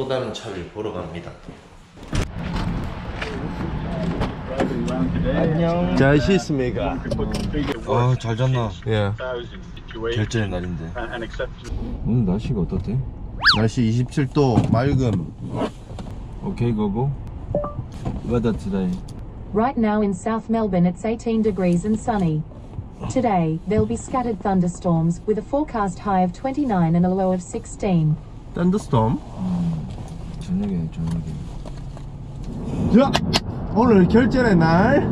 또 다른 차를 보러 갑니다. 안녕. 잘 쉬었습니까? 아, 잘 잤나? 예. 결제의 날인데. 오늘 날씨가 어떻대? 날씨 27도 맑음. 오케이, 고고. Weather today. Right now in South Melbourne it's 18 degrees and sunny. Today, there'll be scattered thunderstorms with a forecast high of 29 and a low of 16. 샌드스톰. 저녁에, 저녁에. 자, 오늘 결전의 날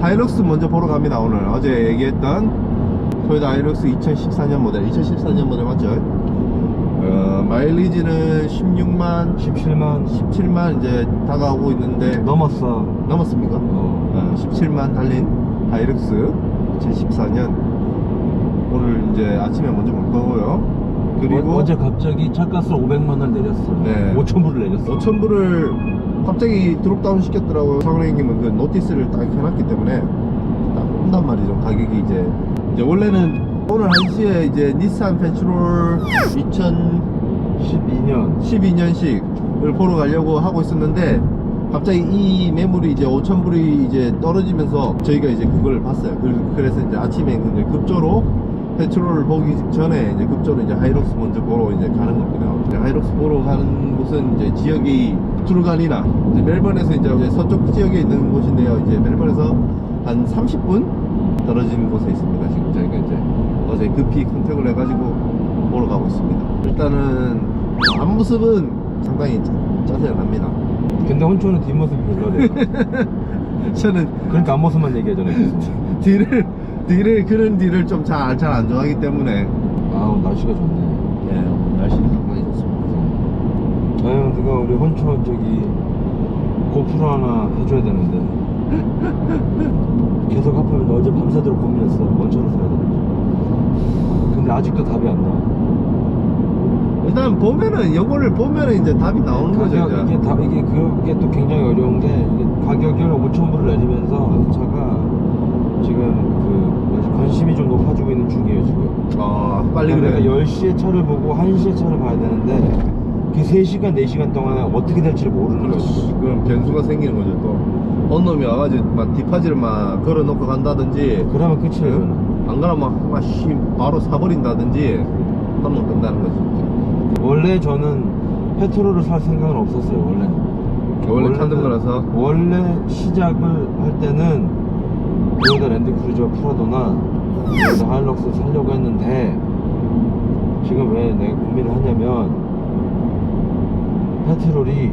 하이럭스 먼저 보러 갑니다. 오늘 어제 얘기했던 토요타 하이럭스 2014년 모델, 2014년 모델 맞죠? 어, 마일리지는 16만, 17만 17만 이제 다가오고 있는데 넘었어. 넘었습니까? 어. 어, 17만 달린 하이럭스 2014년 오늘 이제 아침에 먼저 볼 거고요. 그리고 어, 어제 갑자기 차가스 500만 원 내렸어. 네. 5천 불을 내렸어. 5,000불을 갑자기 드롭다운 시켰더라고요. 상원행님은 그 노티스를 딱 해놨기 때문에 딱 온단 말이죠. 가격이 이제 이제 원래는 오늘 1시에 이제 닛산 페트롤 2012년 12년. 12년식을 보러 가려고 하고 있었는데 갑자기 이 매물이 이제 5,000불이 이제 떨어지면서 저희가 이제 그걸 봤어요. 그- 그래서 이제 아침에 이제 급조로 페트롤을 보기 전에 이제 급조로 이제 하이록스 먼저 보러 이제 가는 겁니다. 하이록스 보러 가는 곳은 이제 지역이 투르간이나 이제 멜번에서 이제 이제 서쪽 지역에 있는 곳인데요. 이제 멜번에서 한 30분 떨어진 곳에 있습니다. 지금 저희가 이제 어제 급히 컨택을 해가지고 보러 가고 있습니다. 일단은 앞모습은 상당히 짜- 짜증 납니다. 근데 혼초는 뒷모습이 별로래. 저는 그러니까 앞모습만 얘기하잖아. 계속. 뒤를 뒤를 그런 뒤를 좀잘 잘 안 좋아하기 때문에 아, 날씨가 좋네. 예 날씨는 상당히 좋습니다. 아유, 누가 우리 혼초 저기 고프로 하나 해줘야 되는데. 계속 너 어제 밤새도록 고민했어. 뭔 차를 사야 되는지. 근데 아직도 답이 안 나와. 일단 보면은 요거를 보면은 이제 답이 나오는 거죠. 가격 이제. 이게 다 이게 그게 또 굉장히 어려운 게 이게 가격을 5천 불을 내리면서 이 차가 지금 그 뭐지, 관심이 좀 높아지고 있는 중이에요 지금. 아 빨리 그러니까 그래. 10시에 차를 보고 1시에 차를 봐야 되는데 그 3시간 4시간 동안 어떻게 될지를 모르는 거지. 그럼 변수가 생기는 거죠 또. 어느 놈이 와가지고 막 디파지를 막 걸어놓고 간다든지 그러면 끝이에요. 저는. 안 그러면 막, 막 씨, 바로 사버린다든지 하면 끝나는 거지. 원래 저는 페트롤을 살 생각은 없었어요. 원래. 원래 타는 거라서 원래 시작을 할 때는 토요타 랜드크루저 프라도나 토요타 하일럭스 살려고 했는데 지금 왜 내가 고민을 하냐면 페트롤이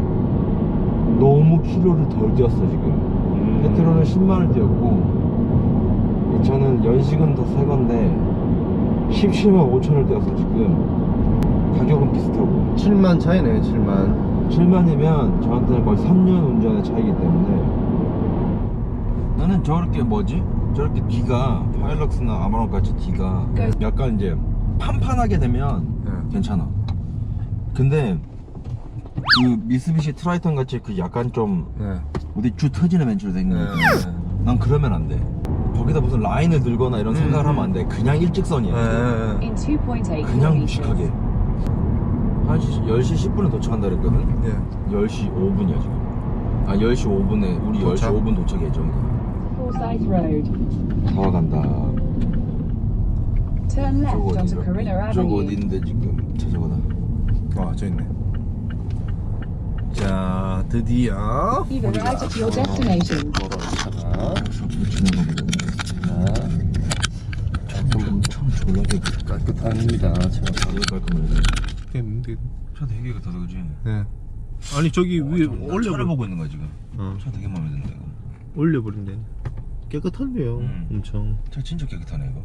너무 키로를 덜 뛰었어 지금. 페트롤은 10만을 뛰었고 이 차는 연식은 더 새 건데 17만 5천을 뛰었어 지금. 가격은 비슷하고. 7만 차이네 7만. 7만이면 저한테는 거의 3년 운전의 차이기 때문에. 나는 저렇게 뭐지? 저렇게 뒤가 파일럭스나 아마론 같이 뒤가 약간 이제 판판하게 되면 네. 괜찮아 근데 그 미쓰비시 트라이턴 같이 그 약간 좀 네. 어디 주 터지는 벤츠로 된 거. 네. 난 그러면 안 돼. 거기다 무슨 라인을 들거나 이런 음. 생각을 하면 안 돼. 그냥 일직선이야. 네. In 2.8 그냥. 무식하게. 한 10시 10분에 도착한다 그랬거든? 네. 10시 5분이야 지금 아 10시 5분에 우리 도착? 10시 5분 도착 예정이야 Forsyth Road. 다 간다 Turn 저거 저거 Avenue. 있는데 지금 찾아보다 아, 저 있네. 자, 드디어 Either right at your destination. 돌아왔잖아. 붙이는 거 보자 조금 참 졸라게 깨끗합니다. 자, 되게 깔끔해 됐는데. 차 되게 깨끗하다 그지? 네. 아니 저기 위에 차를 올려 보고 있는 거야 지금 어, 차 되게 마음에 든다 이거 올려버린대. 깨끗한데요. 음. 엄청. 차 진짜 깨끗하네 이거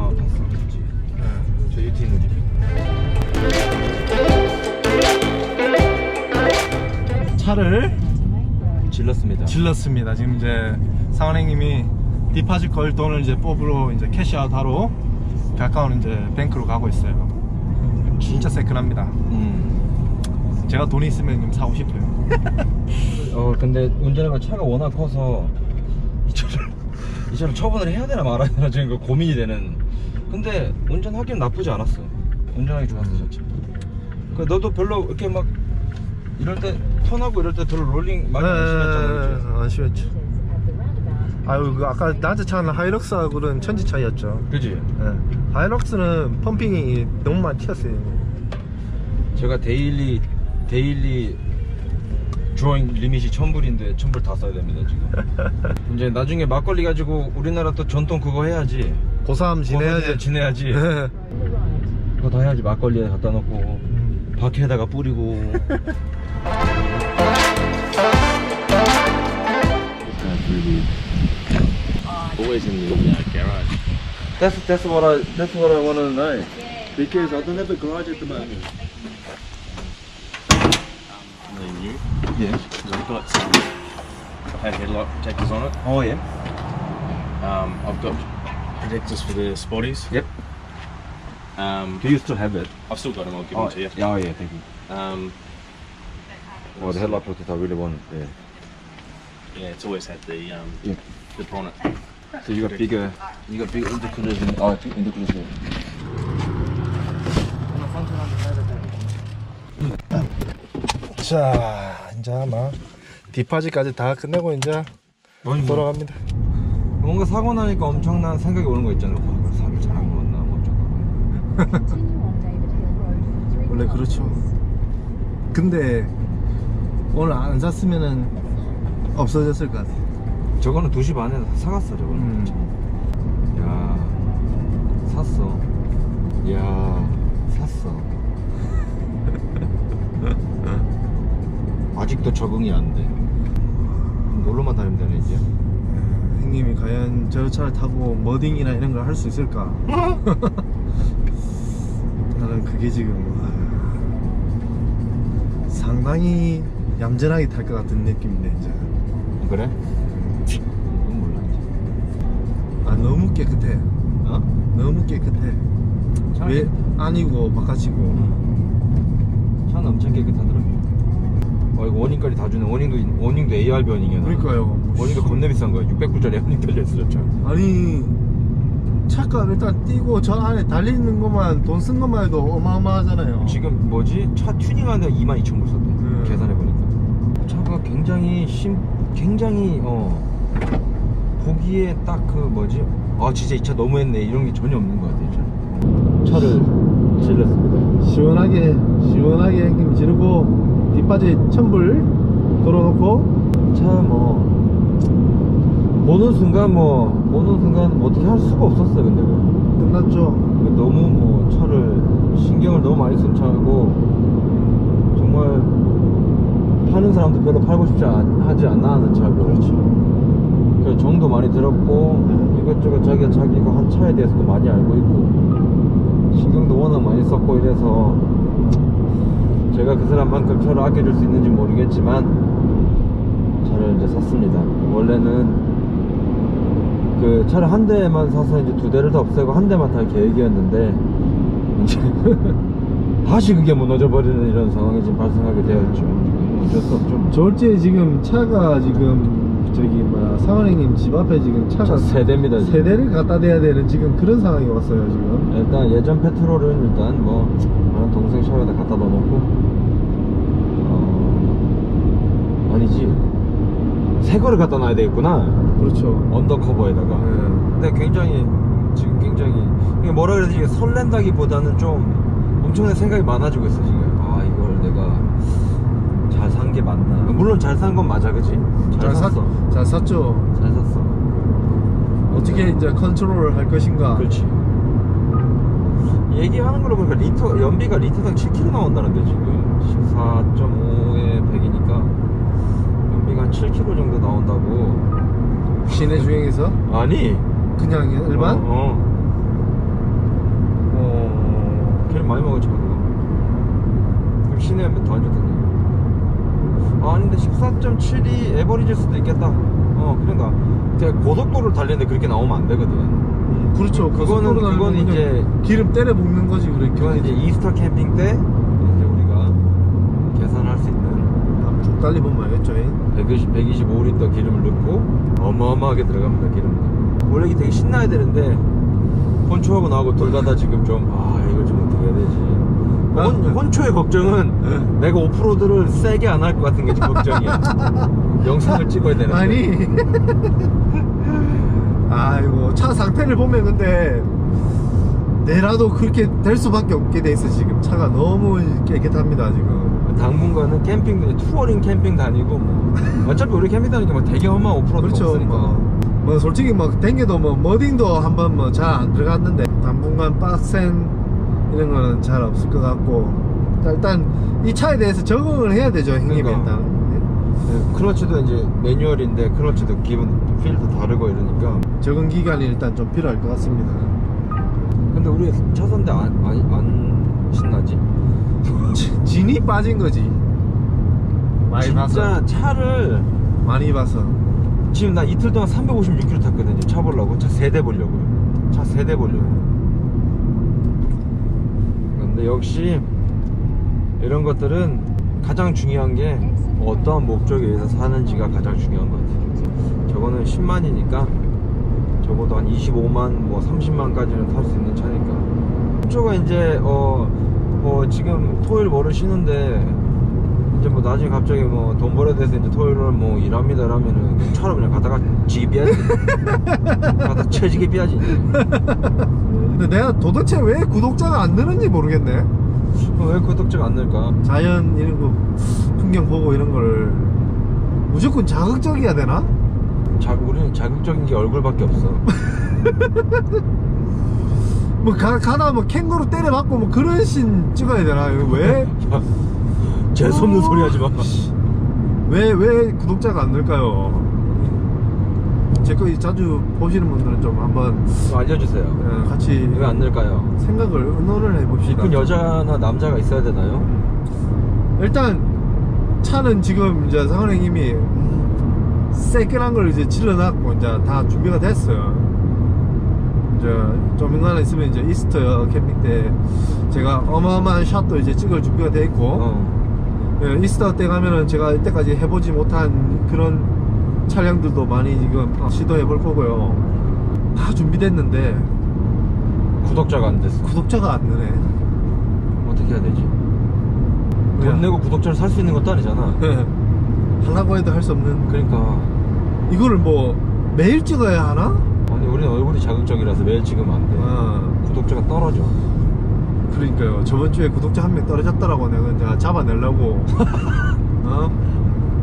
어 봤어 네. 저 유티 있는 집 차를 질렀습니다 질렀습니다. 지금 이제 상원행님이 디파짓 걸 돈을 이제 뽑으러 이제 캐시아웃 하러 가까운 이제 뱅크로 가고 있어요. 진짜 새끈합니다. 음. 제가 돈이 있으면 좀 사고 싶어요. 어 근데 운전해가 차가 워낙 커서 이 차를 이 차를 처분을 해야 되나 말아야 되나 지금 그 고민이 되는. 근데 운전하기는 나쁘지 않았어. 운전하기 좋았어 자체. 그 너도 별로 이렇게 막 이럴 때 턴하고 이럴 때 별로 롤링 많이 안 심했잖아. 그치? 안 심했죠. 아유 그 아까 나한테 차는 하이럭스하고는 천지 차이였죠. 그지? 예. 하이럭스는 펌핑이 너무 많이 튀었어요. 제가 데일리 데일리 드로잉 리밋이 1000불인데 1000불 다 써야 됩니다 지금 이제 나중에 막걸리 가지고 우리나라 또 전통 그거 해야지 고3 지내야지. 지내야지 예. 그거 다 해야지 막걸리에 갖다 놓고 바퀴에다가 뿌리고 Always in the uh, garage. That's, that's what I that's what I want to know because I don't have a garage at the moment Yeah I've got some head headlock protectors on it. Oh yeah Um, I've got protectors for the spotties. Yep Um, Do you still have it? I've still got them. I'll give Oh them to you. yeah, oh, yeah thank you Um, Oh the headlight protector I really want it yeah yeah, it's always had the um, Yeah. the bonnet. So you got bigger, you got bigger intercoolers in. Oh, intercoolers here. 자, 이제 아마 디파짓까지 다 끝내고 이제 아니, 뭐, 돌아갑니다. 뭔가 사고 나니까 엄청난 생각이 오는 거 있잖아요. 와, 사를 잘한 거 같나, 뭐 어쩌다. 원래 그렇죠. 근데 오늘 안 샀으면은 없어졌을 것 같아. 저거는 2시 반에 사갔어, 저거는. 음. 야, 샀어. 야, 샀어. 아직도 적응이 안 돼. 놀러만 다니면 되네, 이제. 형님이 과연 저 차를 타고 머딩이나 이런 걸 할 수 있을까? 나는 그게 지금 아, 상당히 얌전하게 탈 것 같은 느낌인데 이제 그래? 그건 몰라, 이제. 아 너무 깨끗해 어? 너무 깨끗해 왜 아니고 바깥이고 차는 엄청 깨끗하더라. 어, 이거 워닝까지 다 주네. 워닝도, 워닝도 ARB 워닝이야. 그러니까요 워닝도 겁내 비싼 거야. 600불짜리 워닝 달려 있어, 저 차. 아니 차가 일단 뛰고 저 안에 달리는 것만 돈 쓴 것만 해도 어마어마하잖아요 지금 뭐지? 차 튜닝하는데 22,000불 썼대. 음. 계산해 보니까. 차가 굉장히 심, 굉장히, 어, 보기에 딱 그 뭐지? 아, 진짜 이 차 너무했네. 이런 게 전혀 없는 것 같아, 이 차. 차를 질렀습니다. 시원하게 시원하게 형님 지르고 뒷 바지 천불 걸어놓고 차 뭐, 보는 순간 뭐, 보는 순간 뭐 어떻게 할 수가 없었어, 근데 그. 끝났죠 너무 뭐 차를 신경을 너무 많이 쓴 차고 정말 파는 사람도 별로 팔고 싶지 않, 하지 않나 하는 차고 그렇죠. 그래서 정도 많이 들었고 이것저것 자기가 자기가 한 차에 대해서도 많이 알고 있고 신경도 워낙 많이 썼고 이래서 제가 그 사람만큼 차를 아껴줄 수 있는지 모르겠지만 차를 이제 샀습니다 원래는 그 차를 한 대만 사서 이제 두 대를 다 없애고 한 대만 탈 계획이었는데 이제 다시 그게 무너져 버리는 이런 상황이 지금 발생하게 되었죠. 어쩔 수 없죠. 졸지에 지금 차가 지금 저기 뭐야 상원형님 집 앞에 지금 차가 차세 대입니다. 지금. 세 대를 갖다 대야 되는 지금 그런 상황이 왔어요 지금 일단 예전 페트롤은 일단 뭐 동생 샵에다 갖다 넣어놓고 어, 아니지. 새 거를 갖다 놔야 되겠구나. 그렇죠. 언더커버에다가. 네. 근데 굉장히 지금 굉장히 뭐라 그래야 되지? 설렌다기보다는 좀 엄청난 생각이 많아지고 있어 지금. 아 이걸 내가 잘 산 게 맞나? 물론 잘 산 건 맞아 그지 잘, 사- 샀어. 잘 샀죠. 잘 샀어. 어떻게 이제 컨트롤을 할 것인가? 그렇지. 얘기하는 걸로 보니까 리터 연비가 리터당 7km 나온다는데 지금. 14.5에 100이니까 연비가 한 7km 정도 나온다고. 시내 주행에서? 아니. 그냥 일반? 어, 어. 어, 걔를 많이 먹었죠 그럼 시내에 더안 좋다니 아, 아닌데 14.7이 에버리지일 수도 있겠다. 어 그런가. 되게 고속도로를 달리는데 그렇게 나오면 안 되거든. 그렇죠. 그거는- 고속도로 그냥 이제- 기름 때려 볶는 거지 그렇게. 그건 이제 이스터 캠핑 때 이제 우리가 계산할 수 있는 한번 쭉 달리 보면 알겠죠. 120, 125리터 기름을 넣고 어마어마하게 들어갑니다 기름 원래 이게 되게 신나야 되는데 혼초하고 나하고 둘 다 다 지금 좀 아 이걸 좀 어떻게 해야 되지 혼, 혼초의 걱정은 내가 오프로드를 세게 안 할 것 같은 게좀 걱정이야 영상을 찍어야 되는데 아니. 아이고 차 상태를 보면 근데 내라도 그렇게 될 수밖에 없게 돼 있어 지금 차가 너무 깨끗합니다 지금. 당분간은 캠핑 투어링 캠핑 다니고 뭐 어차피 우리 캠핑 다니니까 뭐 되게 험한 오프로드 그렇죠. 없으니까 뭐, 뭐 솔직히 뭐 댕겨도 뭐 머딩도 한번 뭐 잘 안 들어갔는데 당분간 빡센 이런 거는 잘 없을 것 같고 자, 일단 이 차에 대해서 적응을 해야 되죠 형님이 그러니까. 일단. 네, 클러치도 이제 매뉴얼인데 클러치도 기분 필도 다르고 이러니까 적응 기간이 일단 좀 필요할 것 같습니다. 근데 우리 차선대 안, 안, 안 신나지? 지- 진이 빠진 거지. 많이 진짜 봐서. 차를 많이 봐서. 지금 나 이틀 동안 356km 탔거든요 차 보려고 차 세대 보려고요 차 세대 보려고 근데 역시 이런 것들은 가장 중요한 게 어떠한 목적에 의해서 사는지가 가장 중요한 것 같아요 저거는 10만이니까 적어도 한 25만 뭐 30만까지는 탈 수 있는 차니까 이쪽은 이제 어, 뭐 지금 토요일 모를 쉬는데 이제 뭐 나중에 갑자기 뭐 돈 벌어야 돼서 이제 토요일은 뭐 일합니다 그냥 차로 그냥 가다가 집이야지 가다 채지게 삐야지 근데 내가 도대체 왜 구독자가 안 느는지 모르겠네. 왜 구독자가 안 늘까 자연 이런 거 풍경 보고 이런 걸 무조건 자극적이어야 되나? 자, 우리는 자극적인 게 얼굴밖에 없어 뭐 가, 가다 뭐 캥거루 때려맞고 뭐 그런 씬 찍어야 되나? 이거 왜? 재수없는 소리 하지 마 왜, 왜 구독자가 안 늘까요? 제 거 자주 보시는 분들은 좀 한번 좀 알려주세요 어, 같이 왜 안 늘까요 생각을 의논을 해봅시다. 이쁜 여자나 남자가 있어야 되나요? 일단 차는 지금 이제 상원 형님이 새끈한 걸 이제 질러놨고 이제 다 준비가 됐어요. 이제 좀 인간에 있으면 이제 이스터 캠핑 때 제가 어마어마한 샷도 이제 찍을 준비가 돼 있고 어. 예, 이스터 때 가면은 제가 이때까지 해보지 못한 그런 차량들도 많이 지금 어, 시도해 볼 거고요. 다 준비됐는데 구독자가 안 됐어 구독자가 안 느네. 어떻게 해야 되지? 돈 내고 구독자를 살 수 있는 것도 아니잖아 예. 하려고 해도 할 수 없는 그러니까 이거를 뭐 매일 찍어야 하나? 아니 우리는 얼굴이 자극적이라서 매일 찍으면 안 돼. 어, 구독자가 떨어져. 그러니까요. 저번 주에 구독자 한 명 떨어졌더라고. 내가 내가 잡아내려고. 어?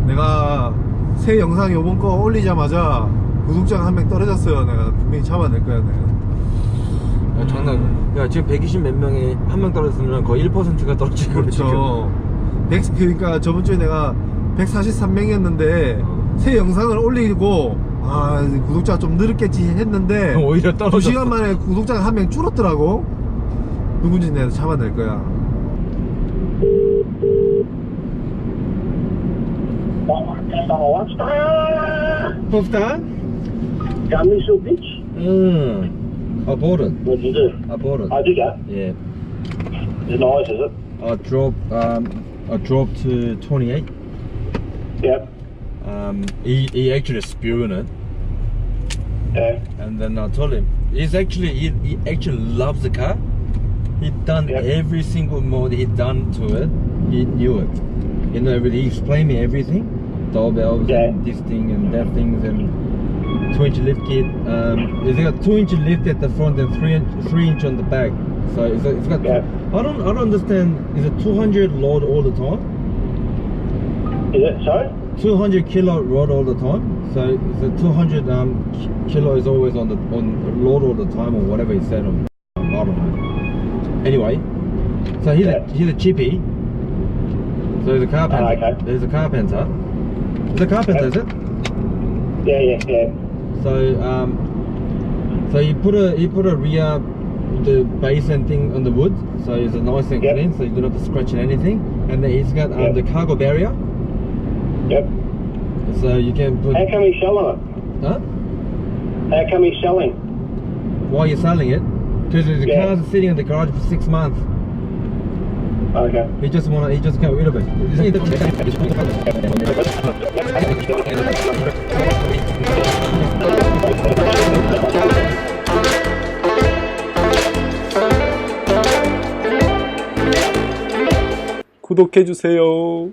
내가 새 영상 요번 거 올리자마자 구독자가 한 명 떨어졌어요. 내가 분명히 잡아낼 거야. 내가. 야, 장난. 야 지금 120 몇 명이 한명 떨어졌으면 거의 1%가 떨어지고 그렇죠. 100, 그러니까 저번 주에 내가 143명이었는데 어. 새 영상을 올리고 아 구독자가 좀 늘었겠지 했는데. 오히려 떨어졌어. 두 시간 만에 구독자가 한 명 줄었더라고. 누군지 내가 잡아낼 거야. Hoofdaan? Ja, Missile Beach. 응. 아 보른. What do you do? 아 보른. I do that. 예. It's nice, is it? I drop um I drop to 28. Yep. Um he, he actually spewing it And then I told him he's actually he, he actually loves the car. He'd done Yep. every single mode he'd done to it. He knew it. You know. He explained me everything. Doorbells Yeah. and this thing and that things and two inch lift kit. Um, it's got two inch lift at the front and three inch, three inch on the back. So it's, it's got. Yeah. I don't I don't understand. Is it 200 load all the time? Is it so? 200 kilo load all the time. So the 200 um, kilo is always on the on load all the time or whatever he said on. I don't know. Anyway, so he's a he's a chippy. So he's a carpenter. Ah, okay. There's a carpenter. He's a carpenter, is it? Yeah, yeah, yeah. So um, so you put a you put a rear the base and thing on the wood, so it's a nice and Yep. clean, so you don't have to scratch anything. And then he's got um, Yep. the cargo barrier. Yep. So you can put. How come he's selling Huh? it? How come he's selling? Why are you selling it? Because the Yeah. car's sitting in the garage for six months. Okay. He just wanna. He just got rid of it. 구독해주세요.